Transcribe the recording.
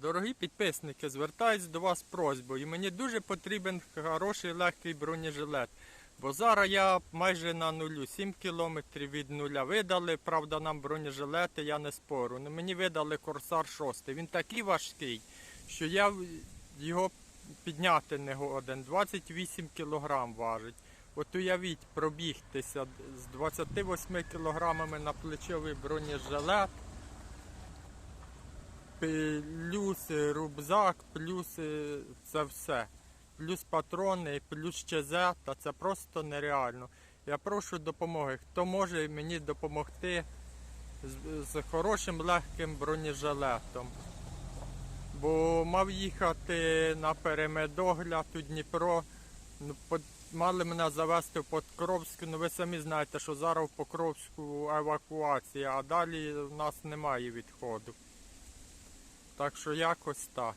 Дорогі підписники, звертаюсь до вас з просьбою. Мені дуже потрібен хороший легкий бронежилет. Бо зараз я майже на нулю, 7 кілометрів від нуля. Видали, правда, нам бронежилети, я не спору. Ну, мені видали Корсар 6. Він такий важкий, що я його підняти не годен. 28 кілограм важить. От уявіть, пробігтися з 28 кілограмами на плечовий бронежилет. Плюс е, рюкзак, плюс це все. Плюс патрони, плюс ЧЗ, та це просто нереально. Я прошу допомоги. Хто може мені допомогти з, з хорошим легким бронежилетом? Бо мав їхати на перемедогляд у Дніпро. Ну, мали мене завести в Покровську. Ну ви самі знаєте, що зараз в Покровську евакуація, а далі в нас немає відходу. Так що якось так.